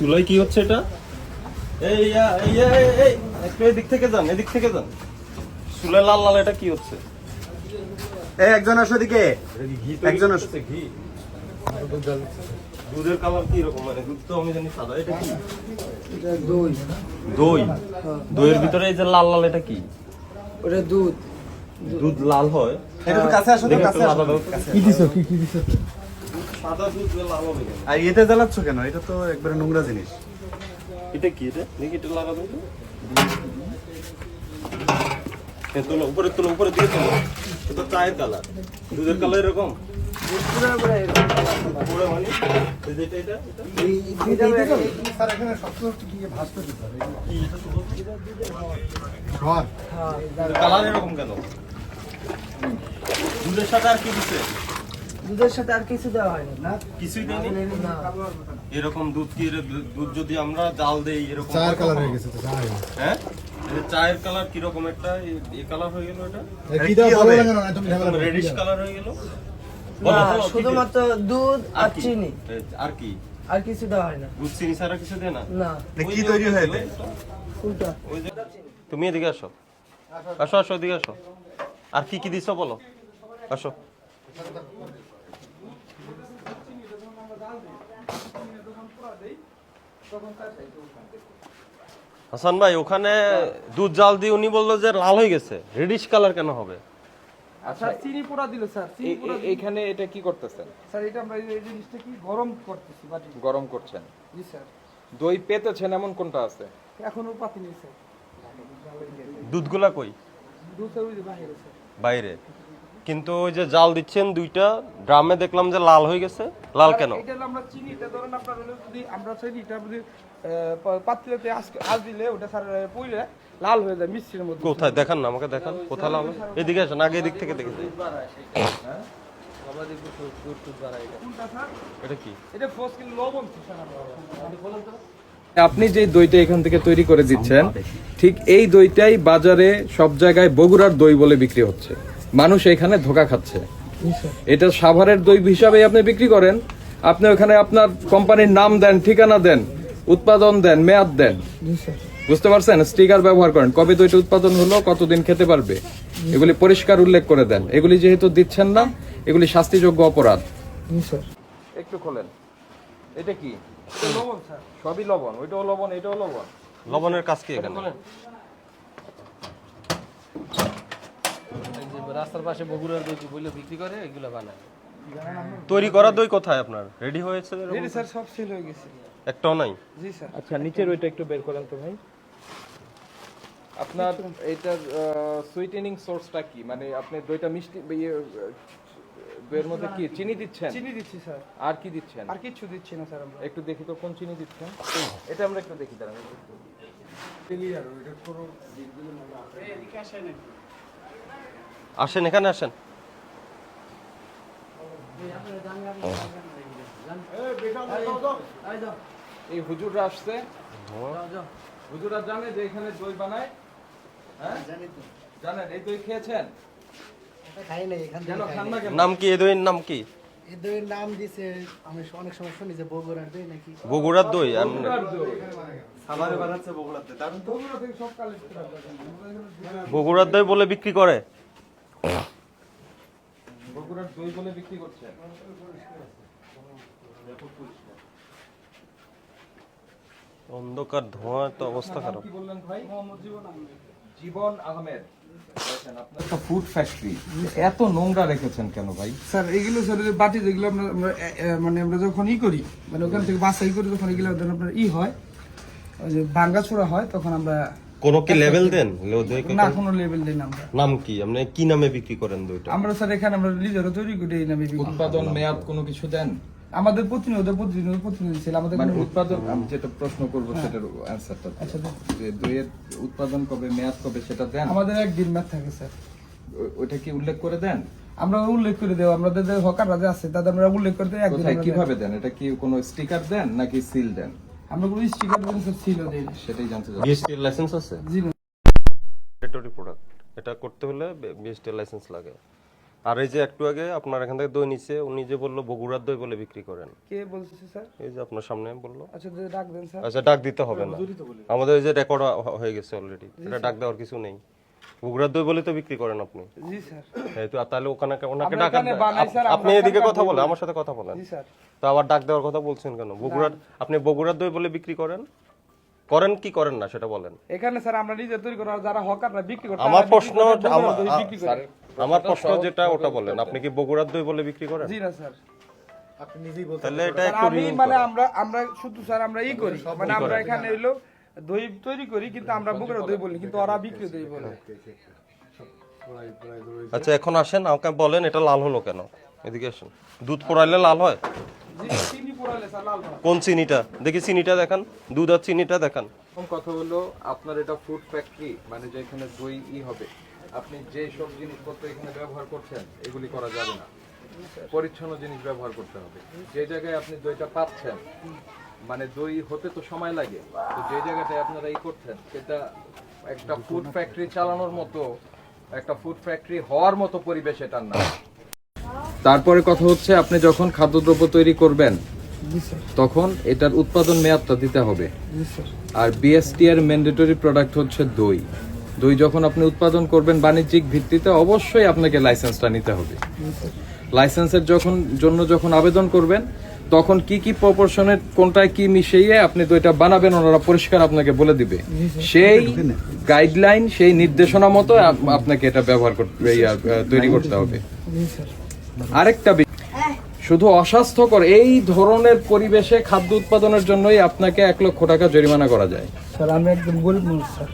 চুলাই কি হচ্ছে এটা? এই এই ইয়া, এই, এই, একটু এদিক থেকে যান এদিক থেকে যান। চুলাই লাল লাল এটা কি হচ্ছে? এই একজন আসো দিকে এটা একজন আছে। ঘি। দুধের কালার কি রকম মানে দুধ তো আমি জানি সাদা এটা কি? এটা দই। দই? দইয়ের ভিতরে এই যে লাল লাল এটা কি? ওটা দুধ। দুধ লাল হয়। একটু কাছে আসো কাছে আসো। কি দিছো কি কি দিছো? আর এতে জ্বালাচ্ছ কেন? এটা তো একবারে নোংরা জিনিস। এটা কি এটা? দেখি এটা লাগা দাও তো। হ্যাঁ, তোলো উপরে তোলো উপরে দিয়ে তোলো। এটা চায়ের কালার। দুধের কালার এরকম? মানে? এটা এটা এটা? এটা? হ্যাঁ কালার এরকম কেন? দুধের সাথে আর কি দিচ্ছে দুধের সাথে আর কিছু দেওয়া হয়নি না? কিছুই দেয়নি? এরকম দুধ কি দুধ যদি আমরা জাল দেই এরকম চায়ের কালার হয়ে গেছে তো চায়ের হ্যাঁ? চায়ের কালার কীরকম একটা? এই- কালার হয়ে গেল এটা? কি কি দাও হবে? বলো না না তুমি রেডিশ কালার হয়ে গেল? শুধুমাত্র দুধ আর চিনি। আর কি? আর কিছু দেওয়া হয় না দুধ চিনি ছাড়া কিছু দেয় না? কি তৈরি হয়ে তুমি এদিকে আসো। আসো আসো এদিকে আসো। আর কি কি দিছো বলো? আসো। হাসান ভাই ওখানে দুধ জাল দিয়ে উনি বলল যে লাল হয়ে গেছে। রেডিশ কালার কেন হবে? আচ্ছা চিনি পোড়া দিল স্যার চিনি পোড়া এ- এইখানে এটা কি করতেছেন? স্যার এটা আমরা এই জিনিসটা কি গরম করতেছি বাটি? গরম করছেন? জি স্যার। দই পেতেছেন এমন কোনটা আছে? এখনও পাতি নেই স্যার। দুধগুলা কই? দু স্যার ওই বাইরে স্যার। বাইরে? কিন্তু ওই যে জাল দিচ্ছেন দুইটা ড্রামে দেখলাম যে লাল হয়ে গেছে। লাল কেন? এটা আমরা চিনিটা ধরেন আপনার হলো যদি আমরা চিনিটা যদি আহ, পাত্রেতে আজকে আজ দিলে ওটা স্যার পইলে লাল হয়ে যায় মিষ্টির মধ্যে। কোথায়? দেখান না আমাকে দেখান। কোথায় লাল এদিকে আসেন আগে এদিক থেকে দেখে এটা কি? এটা তো। আপনি যে দইটা এখান থেকে তৈরি করে দিচ্ছেন ঠিক এই দইটাই বাজারে সব জায়গায় বগুড়ার দই বলে বিক্রি হচ্ছে। মানুষ এখানে ধোকা খাচ্ছে। এটা সাভারের দই হিসাবে আপনি বিক্রি করেন। আপনি ওখানে আপনার কোম্পানির নাম দেন ঠিকানা দেন উৎপাদন দেন মেয়াদ দেন। বুঝতে পারছেন? স্টিকার ব্যবহার করেন। কবে দইটা উৎপাদন হলো কতদিন খেতে পারবে? এগুলি পরিষ্কার উল্লেখ করে দেন। এগুলি যেহেতু দিচ্ছেন না এগুলি শাস্তিযোগ্য অপরাধ। একটু খোলেন। এটা কি? লবণ স্যার। সবই লবণ। ওইটাও লবণ এটাও লবণ। লবণের কাজ কি এখানে? রাস্তার পাশে বগুড়ার দই বইলে বিক্রি করে? এগুলো বানায়। তৈরি করা দই কোথায় আপনার? রেডি হয়েছে রেডি স্যার সব সেল হয়ে গেছে। একটাও নাই? জি স্যার আচ্ছা নিচের ওইটা একটু বের করেন তো ভাই। আপনার এটার সুইটেনিং সোর্সটা কি? মানে আপনি দইটা মিষ্টি ইয়ে, আহ, দইয়ের মধ্যে কি চিনি দিচ্ছেন? চিনি দিচ্ছি স্যার আর কি দিচ্ছেন? আর কিছু দিচ্ছি না স্যার আমরা। একটু দেখি তো কোন চিনি দিচ্ছেন? এটা আমরা একটু দেখি দাঁড়ান। একটু। আসেন এখানে আসেন। এই হুজুররা আসছে। হুজুররা জানে যে এখানে দই বানায় হ্যাঁ? জানেন এই দই খেয়েছেন? নাম কি? দইয়ের নাম কি? এই দইয়ের নাম দিছে আমি অনেক সময় শুনি যে বগুড়ার দই নাকি? বগুড়ার দই বগুড়ার দই বলে বিক্রি করে? বগুড়ার দই বলে বিক্রি করছে। অন্ধকার ধোঁয়া তো অবস্থা খারাপ। কি বললেন ভাই? জীবন আহমেদ। আপনার একটা ফুড ফ্যাক্টরি এত নোংরা রেখেছেন কেন ভাই? স্যার এগুলো স্যার যে বাটি যেগুলো আমরা মানে আমরা যখন ই করি মানে ওখান থেকে করি যখন এগুলো আপনার ই হয় ওই যে ভাঙ্গা ছোড়া হয় তখন আমরা কোনো কি লেভেল দেন? না কোনো লেভেল দিই না আমরা। নাম কি? আপনি কি নামে বিক্রি করেন দইটা? আমরা স্যার এখানে আমরা নিজেরা তৈরি করি এই নামে বিক্রি উৎপাদন মেয়াদ কোনো কিছু দেন? আমাদের প্রতিনিয়ত প্রতিনিয়ত প্রতিনিধি ছিল আমাদের মানে উৎপাদন আমি যেটা প্রশ্ন করব সেটার অ্যান্সারটা আচ্ছা, যে দইয়ের উৎপাদন কবে মেয়াদ কবে সেটা দেন? আমাদের একদিন ম্যাথ থাকে স্যার। ওইটা কি উল্লেখ করে দেন? আমরা উল্লেখ করে দেবো আমাদের যে হকাররা যে আছে তাদের আমরা উল্লেখ করে দিই একদিন কীভাবে দেন? এটা কি কোনো স্টিকার দেন নাকি সিল দেন। আমরা কোনো স্টিকার ছিল দেই না। সেটাই জানতে চাই বিএসটি লাইসেন্স আছে? জি প্রোডাক্ট এটা করতে হলে বিএসটি লাইসেন্স লাগে। আর এই যে একটু আগে আপনার এখান থেকে দই নিচ্ছে উনি যে বলল বগুড়ার দই বলে বিক্রি করেন। কে বলছে স্যার? এই যে আপনার সামনে বলল। আচ্ছা ডাক দেন স্যার। আচ্ছা ডাক দিতে হবে না। আমাদের এই যে রেকর্ড হয়ে গেছে অলরেডি এটা ডাক দেওয়ার কিছু নেই। বগুড়ার দই বলে তো বিক্রি করেন আপনি? জি স্যার। এই তো তাহলে ওখানে ওনাকে আমরা ডাক আপনি এদিকে কথা বলেন আমার সাথে কথা বলেন। জি স্যার। তো আবার ডাক দেওয়ার কথা বলছেন কেন? বগুড়ার আপনি বগুড়ার দই বলে বিক্রি করেন? করেন কি করেন না সেটা বলেন। এখানে স্যার আমরা নিজে তৈরি করা যারা হকাররা বিক্রি করে আমার প্রশ্ন আমার- বগুড়া দই বিক্রি করে। আমার প্রশ্ন যেটা ওটা বলেন। আপনি কি বগুড়ার দই বলে বিক্রি করেন? জি না স্যার। আপনি নিজেই বলতে তাহলে এটা একটু আমি মানে আমরা আমরা শুধু স্যার আমরা ই করি। মানে আমরা এখানে হইল দই তৈরি করি কিন্তু আমরা বগুড়া দই বলি কিন্তু ওরা বিক্রি দই বলে। আচ্ছা এখন আসেন আমাকে বলেন এটা লাল হলো কেন? এদিকে আসেন। দুধ পোড়াইলে লাল হয়? পোড়ালে লাল হয়। কোন চিনিটা? দেখি চিনিটা দেখান। দুধ আর চিনিটা দেখান। কথা হলো আপনার এটা ফুড ফ্যাক্টরি মানে যেখানে দই ই হবে আপনি যে সব জিনিসপত্র এখানে ব্যবহার করছেন এগুলি করা যাবে না। পরিচ্ছন্ন জিনিস ব্যবহার করতে হবে। যে জায়গায় আপনি দইটা পাচ্ছেন মানে দই হতে তো সময় লাগে। তো যে জায়গাটায় আপনারা ই করছেন সেটা একটা ফুড ফ্যাক্টরি চালানোর মতো একটা ফুড ফ্যাক্টরি হওয়ার মতো পরিবেশ এটার না। তারপরে কথা হচ্ছে আপনি যখন খাদ্যদ্রব্য তৈরি করবেন তখন এটার উৎপাদন মেয়াদটা দিতে হবে। আর বিএসটি এর ম্যান্ডেটরি প্রোডাক্ট হচ্ছে দই। দই যখন আপনি উৎপাদন করবেন বাণিজ্যিক ভিত্তিতে অবশ্যই আপনাকে লাইসেন্সটা নিতে হবে। লাইসেন্সের যখন জন্য যখন আবেদন করবেন তখন কি কি প্রপোর্শনের কোনটায় কি মিশিয়ে আপনি তো এটা বানাবেন, ওনারা পরিষ্কার আপনাকে বলে দিবে। সেই গাইডলাইন সেই নির্দেশনা মতো আপনাকে এটা ব্যবহার করতে তৈরি করতে হবে। আরেকটা শুধু অস্বাস্থ্যকর, এই ধরনের পরিবেশে খাদ্য উৎপাদনের জন্যই আপনাকে এক লক্ষ টাকা জরিমানা করা যায়। স্যার, আমি একজন গরিব মানুষ, স্যার।